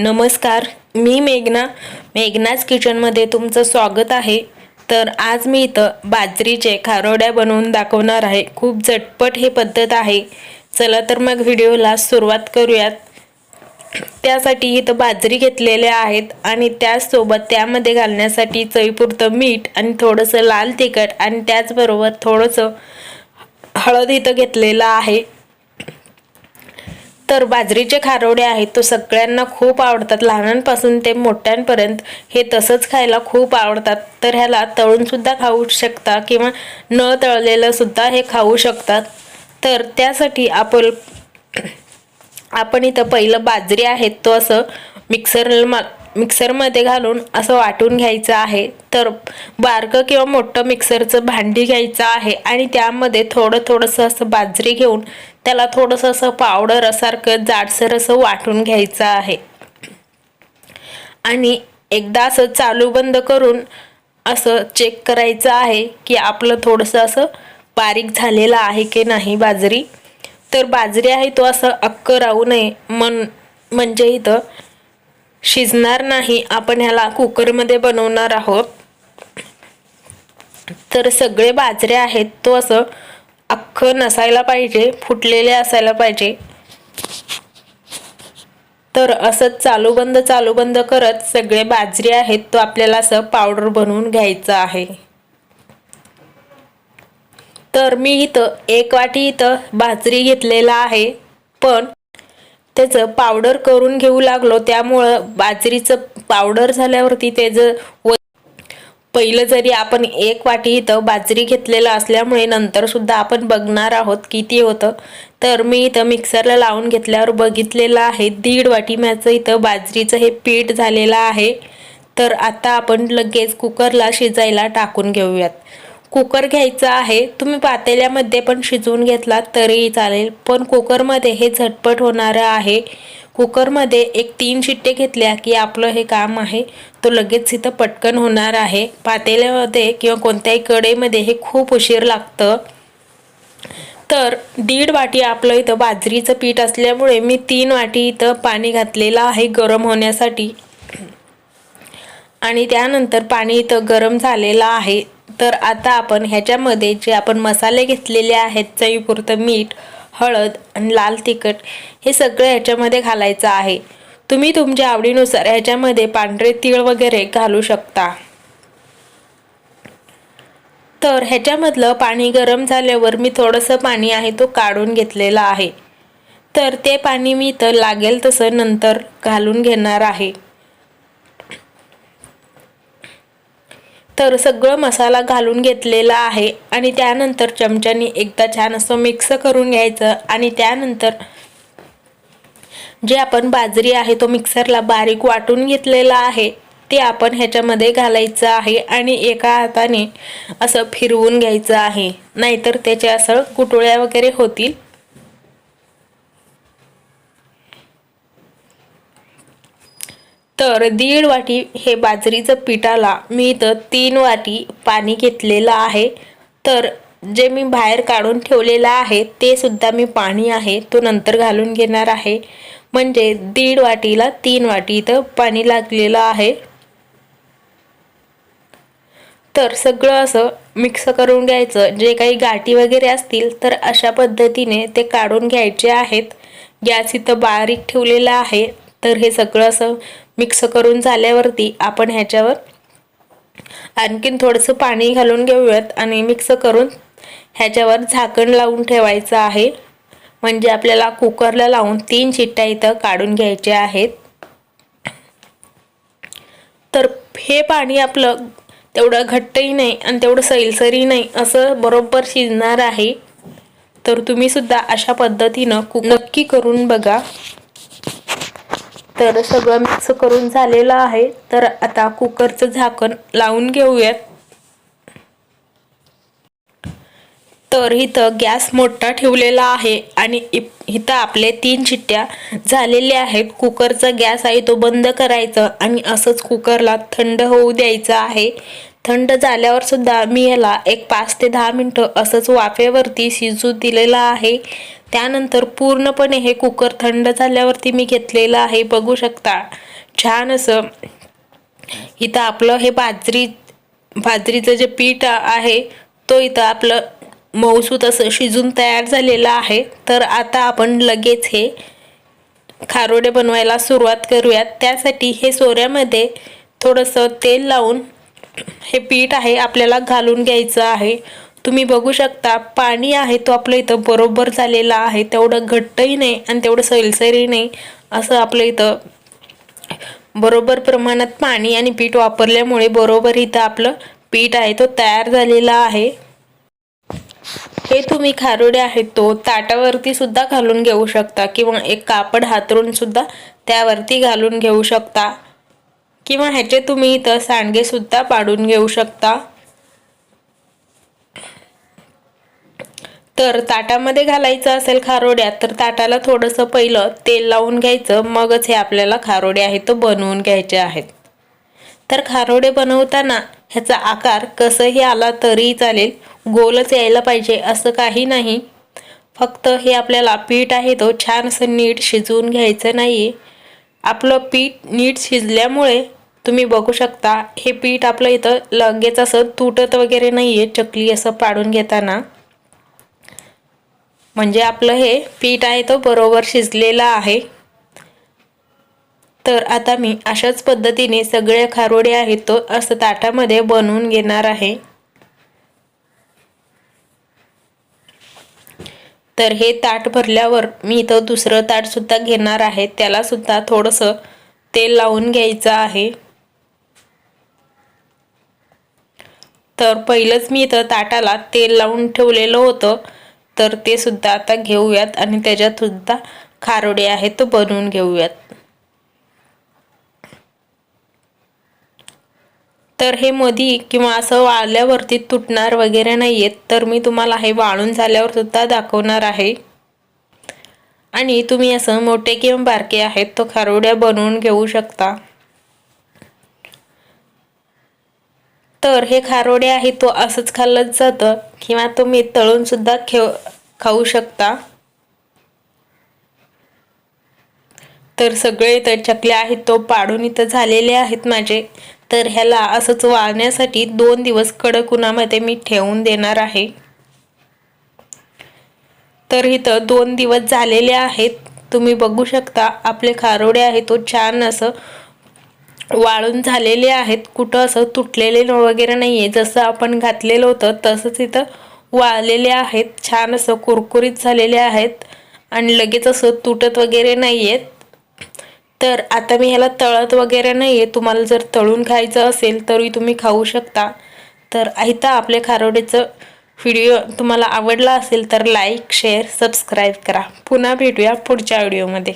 नमस्कार मी मेघना. मेघनाज किचनमध्ये तुमचं स्वागत आहे. तर आज मी इथं बाजरीचे खारोड्या बनवून दाखवणार आहे. खूप झटपट ही पद्धत आहे. चला तर मग व्हिडिओला सुरुवात करूयात. त्यासाठी इथं बाजरी घेतलेल्या आहेत आणि त्याचसोबत त्यामध्ये घालण्यासाठी चवीपुरतं मीठ आणि थोडंसं लाल तिखट आणि त्याचबरोबर थोडंसं हळद इथं घेतलेलं आहे. तर बाजरीचे खारोडे आहेत तो सगळ्यांना खूप आवडतात. लहानांपासून ते मोठ्यांपर्यंत हे तसंच खायला खूप आवडतात. तर ह्याला तळूनसुद्धा खाऊ शकता किंवा न तळलेलंसुद्धा हे खाऊ शकतात. तर त्यासाठी आपण आपण इथं पहिलं बाजरी आहेत तो असं मिक्सर मिक्सरमध्ये घालून असं वाटून घ्यायचं आहे. तर बारकं किंवा मोठं मिक्सरचं भांडी घ्यायचं आहे आणि त्यामध्ये थोडं थोडंसं असं बाजरी घेऊन त्याला थोडंसं असं पावडर असारखं जाडसर असं वाटून घ्यायचं आहे. आणि एकदा असं चालू बंद करून असं चेक करायचं आहे की आपलं थोडंसं असं बारीक झालेलं आहे की नाही बाजरी. तर बाजरी आहे तो असं अक्क राहू नये. मन म्हणजे इथं शिजणार नाही. आपण ह्याला कुकरमध्ये बनवणार आहोत. तर सगळे बाजरे आहेत तो असं अख्खं नसायला पाहिजे फुटलेले असायला पाहिजे. तर असं चालू बंद चालू बंद करत सगळे बाजरी आहेत तो आपल्याला असं पावडर बनवून घ्यायचं आहे. तर मी इथं एक वाटी इथं बाजरी घेतलेला आहे पण त्याचं पावडर करून घेऊ लागलो. त्यामुळं बाजरीचं पावडर झाल्यावरती त्याचं व पहिलं जरी आपण एक वाटी इथं बाजरी घेतलेलं असल्यामुळे नंतर सुद्धा आपण बघणार आहोत किती होतं. तर मी इथं मिक्सरला लावून घेतल्यावर बघितलेलं आहे दीड वाटी म्याचं इथं बाजरीचं हे पीठ झालेलं आहे. तर आता आपण लगेच कुकरला शिजायला टाकून घेऊयात. कुकर घ्यायचा आहे तुम्ही पातेल्यामध्ये पण शिजवून घेतला तरीही चालेल पण कुकरमध्ये हे झटपट होणारं आहे. कुकरमध्ये एक तीन शिट्टे घेतल्या की आपलं हे काम आहे तो लगेच इथं पटकन होणार आहे. पातेल्यामध्ये किंवा कोणत्याही कडेमध्ये हे खूप उशीर लागतं. तर दीड वाटी आपलं इथं बाजरीचं पीठ असल्यामुळे मी तीन वाटी इथं पाणी घातलेलं आहे गरम होण्यासाठी. आणि त्यानंतर पाणी इथं गरम झालेलं आहे. तर आता आपण ह्याच्यामध्ये जे आपण मसाले घेतलेले आहेत चवीपुरतं मीठ हळद आणि लाल तिखट हे सगळं ह्याच्यामध्ये घालायचं आहे. तुम्ही तुमच्या आवडीनुसार ह्याच्यामध्ये पांढरे तीळ वगैरे घालू शकता. तर ह्याच्यामधलं पाणी गरम झाल्यावर मी थोडंसं पाणी आहे तो काढून घेतलेला आहे. तर ते पाणी मी इथं लागेल तसं नंतर घालून घेणार आहे. तर सगळं मसाला घालून घेतलेला आहे. आणि त्यानंतर चमच्याने एकदा छान असं मिक्स करून घ्यायचं. आणि त्यानंतर जे आपण बाजरी आहे तो मिक्सरला बारीक वाटून घेतलेला आहे ते आपण ह्याच्यामध्ये घालायचं आहे. आणि एका हाताने असं फिरवून घ्यायचं आहे. नाहीतर त्याच्या असं कुटुळ्या वगैरे होतील. तर दीड वाटी हे बाजरीचं पिठाला मी इथं तीन वाटी पाणी घेतलेलं आहे. तर जे मी बाहेर काढून ठेवलेलं आहे ते सुद्धा मी पाणी आहे तो नंतर घालून घेणार आहे. म्हणजे दीड वाटीला तीन वाटी इथं पाणी लागलेलं आहे. तर सगळं असं मिक्स करून घ्यायचं. जे काही गाठी वगैरे असतील तर अशा पद्धतीने ते काढून घ्यायचे आहेत. गॅस इथं बारीक ठेवलेला आहे. तर हे सगळं असं मिक्स करून झाल्यावरती आपण ह्याच्यावर आणखीन थोडंसं पाणी घालून घेऊयात आणि मिक्स करून ह्याच्यावर झाकण लावून ठेवायचं आहे. म्हणजे आपल्याला कुकरला लावून तीन शिट्ट्या इथं काढून घ्यायच्या आहेत. तर हे पाणी आपलं तेवढं घट्टही नाही आणि तेवढं सैलसरी नाही असं बरोबर शिजणार आहे. तर तुम्ही सुद्धा अशा पद्धतीनं कुक नक्की करून बघा. तर सगळं मिक्स करून झालेलं आहे. तर आता कुकरचं झाकण लावून घेऊयात. तर इथं गॅस मोठा ठेवलेला आहे आणि इथं आपले तीन चिट्ट्या झालेल्या आहेत. कुकरचा गॅस आहे तो बंद करायचा आणि असंच कुकरला थंड होऊ द्यायचं आहे. थंड झाल्यावर सुद्धा मी याला एक पाच ते दहा मिनटं असंच वाफेवरती शिजू दिलेलं आहे. त्यानंतर पूर्णपणे हे कुकर थंड झाल्यावरती मी घेतलेलं आहे. बघू शकता छान असं इथं आपलं हे बाजरी बाजरीचं जे पीठ आहे तो इथं आपलं मऊसूत असं शिजून तयार झालेलं आहे. तर आता आपण लगेच हे खारोडे बनवायला सुरुवात करूयात. त्यासाठी हे सोऱ्यामध्ये थोडंसं तेल लावून हे पीठ आहे आपल्याला घालून घ्यायचं आहे. तुम्ही बघू शकता पाणी आहे तो आपलं इथं बरोबर झालेला आहे. तेवढं घट्टही नाही आणि तेवढं सैलसरही नाही. असं आपलं इथं बरोबर प्रमाणात पाणी आणि पीठ वापरल्यामुळे बरोबर इथं आपलं पीठ आहे तो तयार झालेला आहे. हे तुम्ही खारोडे आहेत तो ताटावरती सुद्धा घालून घेऊ शकता किंवा एक कापड हातरून सुद्धा त्यावरती घालून घेऊ शकता. किंवा ह्याचे तुम्ही इथं सांडगेसुद्धा पाडून घेऊ शकता. तर ताटामध्ये घालायचं असेल खारोड्या तर ताटाला थोडंसं पहिलं तेल लावून घ्यायचं मगच हे आपल्याला खारोडे आहेत तो बनवून घ्यायचे आहेत. तर खारोडे बनवताना ह्याचा आकार कसंही आला तरी चालेल गोलच यायला पाहिजे असं काही नाही. फक्त हे आपल्याला पीठ आहे तो छान असं नीट शिजवून घ्यायचं नाही आपलं पीठ नीट शिजल्यामुळे तुम्ही बघू शकता हे पीठ आपलं इथं लगेच असं तुटत वगैरे नाही आहे चकली असं पाडून घेताना. म्हणजे आपलं हे पीठ आहे तो बरोबर शिजलेला आहे. तर आता मी अशाच पद्धतीने सगळे खारोडे आहेत तो असं ताटामध्ये बनवून घेणार आहे. तर हे ताट भरल्यावर मी इथं दुसरं ताटसुद्धा घेणार आहे त्यालासुद्धा थोडंसं तेल लावून घ्यायचं आहे. तर पहिलंच मी इथं ताटाला तेल लावून ठेवलेलं होतं. तर ते सुद्धा आता घेऊयात आणि त्याच्यात सुद्धा खारोडे आहेत तो बनवून घेऊयात. तर हे मधी किंवा असं वाळल्यावरती तुटणार वगैरे नाही आहेत तर मी तुम्हाला हे वाळून झाल्यावर सुद्धा दाखवणार आहे. आणि तुम्ही असं मोठे किंवा बारके आहेत तो खारोड्या बनवून घेऊ शकता. तर हे खारोडे आहे तो असंच खाल्लंच जातं. किंवा तुम्ही तळून सुद्धा खेव खाऊ शकता. तर सगळे इथं चकले आहेत तो पाडून इथं झालेले आहेत माझे. तर ह्याला असंच वाळण्यासाठी दोन दिवस कडक उन्हामध्ये मी ठेवून देणार आहे. तर इथं दोन दिवस झालेले आहेत. तुम्ही बघू शकता आपले खारोडे आहे तो छान असं वाळून झालेले आहेत. कुठं असं तुटलेले वगैरे नाही आहे जसं आपण घातलेलं होतं तसंच इथं वाळलेले आहेत. छान असं कुरकुरीत झालेले आहेत. आणि लगेच असं तुटत वगैरे नाही आहेत तर आता मी ह्याला तळत वगैरे नाही आहे तुम्हाला जर तळून खायचं असेल तरी तुम्ही खाऊ शकता. तर आता आपल्या खारोडेचं व्हिडिओ तुम्हाला आवडला असेल तर लाईक शेअर सबस्क्राईब करा. पुन्हा भेटूया पुढच्या व्हिडिओमध्ये.